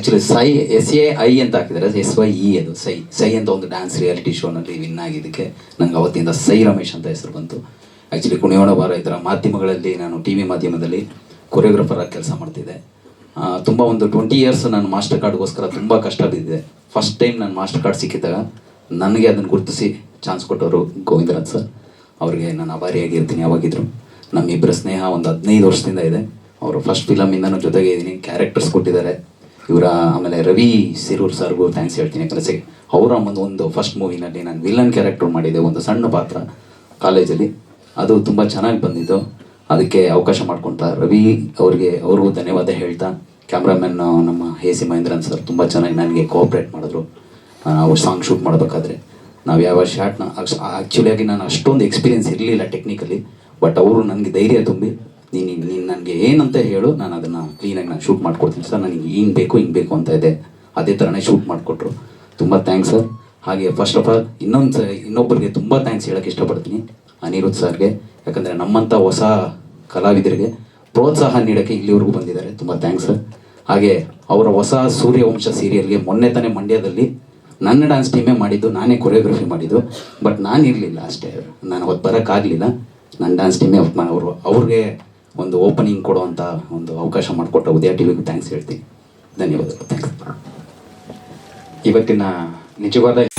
Actually ಸೈ S A I ಅಂತ ಹಾಕಿದ್ದಾರೆ. ಎಸ್ ವೈ ಇ ಅದು. ಸೈ ಸೈ ಅಂತ ಒಂದು ಡ್ಯಾನ್ಸ್ ರಿಯಾಲಿಟಿ ಶೋನಲ್ಲಿ ವಿನ್ ಆಗಿದ್ದಕ್ಕೆ ನಂಗೆ ಅವತ್ತಿಂದ ಸೈ ರಮೇಶ್ ಅಂತ ಹೆಸರು ಬಂತು. ಆ್ಯಕ್ಚುಲಿ ಕುಣಿಯೋಣ ಬಾರ ಈ ಥರ ಮಾಧ್ಯಮಗಳಲ್ಲಿ ನಾನು ಟಿ ವಿ ಮಾಧ್ಯಮದಲ್ಲಿ ಕೊರಿಯೋಗ್ರಾಫರ್ ಆಗಿ ಕೆಲಸ ಮಾಡ್ತಿದ್ದೆ. ತುಂಬ ಒಂದು ಟ್ವೆಂಟಿ ಇಯರ್ಸ್ ನಾನು ಮಾಸ್ಟರ್ ಕಾರ್ಡ್ಗೋಸ್ಕರ ತುಂಬ ಕಷ್ಟ ಬಿದ್ದಿದೆ. ಫಸ್ಟ್ ಟೈಮ್ ನಾನು ಮಾಸ್ಟರ್ ಕಾರ್ಡ್ ಸಿಕ್ಕಿದಾಗ ನನಗೆ ಅದನ್ನು ಗುರುತಿಸಿ ಚಾನ್ಸ್ ಕೊಟ್ಟವರು ಗೋವಿಂದರಾಜ್ ಸರ್. ಅವರಿಗೆ ನಾನು ಅಭಾರಿಯಾಗಿರ್ತೀನಿ ಯಾವಾಗಿದ್ರು. ನಮ್ಮಿಬ್ಬರ ಸ್ನೇಹ ಒಂದು ಹದಿನೈದು ವರ್ಷದಿಂದ ಇದೆ. ಅವರು ಫಸ್ಟ್ ಫಿಲಮಿಂದನೂ ಜೊತೆಗೆ ಇದ್ದೀನಿ. ಕ್ಯಾರೆಕ್ಟರ್ಸ್ ಕೊಟ್ಟಿದ್ದಾರೆ. ಇವರ ಆಮೇಲೆ ರವಿ ಸಿರೂರ್ ಸರ್ಗೂ ಥ್ಯಾಂಕ್ಸ್ ಹೇಳ್ತೀನಿ. ಯಾಕಂದರೆ ಅವರ ಒಂದು ಒಂದು ಫಸ್ಟ್ ಮೂವಿನಲ್ಲಿ ನಾನು ವಿಲನ್ ಕ್ಯಾರೆಕ್ಟರ್ ಮಾಡಿದ್ದೆ ಒಂದು ಸಣ್ಣ ಪಾತ್ರ ಕಾಲೇಜಲ್ಲಿ ಅದು ತುಂಬ ಚೆನ್ನಾಗಿ ಬಂದಿದ್ದು. ಅದಕ್ಕೆ ಅವಕಾಶ ಮಾಡ್ಕೊತ ರವಿ ಅವ್ರಿಗೆ, ಅವ್ರಿಗೂ ಧನ್ಯವಾದ ಹೇಳ್ತಾ. ಕ್ಯಾಮ್ರಾಮನ್ ನಮ್ಮ ಎ ಸಿ ಮಹೇಂದ್ರನ್ ಸರ್ ತುಂಬ ಚೆನ್ನಾಗಿ ನನಗೆ ಕೋಆಪ್ರೇಟ್ ಮಾಡಿದ್ರು. ನಾವು ಸಾಂಗ್ ಶೂಟ್ ಮಾಡಬೇಕಾದ್ರೆ. ನಾವು ಯಾವ ಶಾರ್ಟ್ನ ಆ್ಯಕ್ಚುಲಿಯಾಗಿ ನಾನು ಅಷ್ಟೊಂದು ಎಕ್ಸ್ಪೀರಿಯನ್ಸ್ ಇರಲಿಲ್ಲ ಟೆಕ್ನಿಕಲಿ ಬಟ್ ಅವರು ನನಗೆ ಧೈರ್ಯ ತುಂಬಿ ನೀನು ನೀನು ನನಗೆ ಏನಂತ ಹೇಳು, ನಾನು ಅದನ್ನು ಕ್ಲೀನಾಗಿ ನಾನು ಶೂಟ್ ಮಾಡ್ಕೊಡ್ತೀನಿ. ಸರ್ ನನಗೆ ಹಿಂಗೆ ಬೇಕು ಹಿಂಗೆ ಬೇಕು ಅಂತ ಇದೆ. ಅದೇ ಥರನೇ ಶೂಟ್ ಮಾಡಿಕೊಟ್ರು. ತುಂಬ ಥ್ಯಾಂಕ್ಸ್ ಸರ್ ಹಾಗೆ ಫಸ್ಟ್ ಆಫ್ ಆಲ್ ಇನ್ನೊಂದು ಸ ಇನ್ನೊಬ್ಬರಿಗೆ ತುಂಬ ಥ್ಯಾಂಕ್ಸ್ ಹೇಳೋಕ್ಕೆ ಇಷ್ಟಪಡ್ತೀನಿ. ಅನಿರುದ್ಧ್ ಸರ್ಗೆ. ಯಾಕಂದರೆ ನಮ್ಮಂಥ ಹೊಸ ಕಲಾವಿದರಿಗೆ ಪ್ರೋತ್ಸಾಹ ನೀಡೋಕ್ಕೆ ಇಲ್ಲಿವರೆಗೂ ಬಂದಿದ್ದಾರೆ. ತುಂಬ ಥ್ಯಾಂಕ್ಸ್ ಸರ್ ಹಾಗೆ ಅವರ ಹೊಸ ಸೂರ್ಯವಂಶ ಸೀರಿಯಲ್ಗೆ ಮೊನ್ನೆ ತಾನೇ ಮಂಡ್ಯದಲ್ಲಿ ನನ್ನ ಡ್ಯಾನ್ಸ್ ಟೀಮೇ ಮಾಡಿದ್ದು, ನಾನೇ ಕೊರಿಯೋಗ್ರಫಿ ಮಾಡಿದ್ದು. ಬಟ್ ನಾನು ಇರಲಿಲ್ಲ ಅಷ್ಟೇ. ನಾನು ಅವತ್ತು ಬರೋಕ್ಕಾಗಲಿಲ್ಲ ನನ್ನ ಡ್ಯಾನ್ಸ್ ಟೀಮೇ ಅವರು ಅವ್ರಿಗೆ ಒಂದು ಓಪನಿಂಗ್ ಕೊಡುವಂಥ ಒಂದು ಅವಕಾಶ ಮಾಡಿಕೊಟ್ಟ ಉದಯ ಟಿವಿಗೂ ಥ್ಯಾಂಕ್ಸ್ ಹೇಳ್ತೀನಿ. ಧನ್ಯವಾದಗಳು. ಥ್ಯಾಂಕ್ಸ್ ಇವತ್ತಿನ ನಿಜವಾದ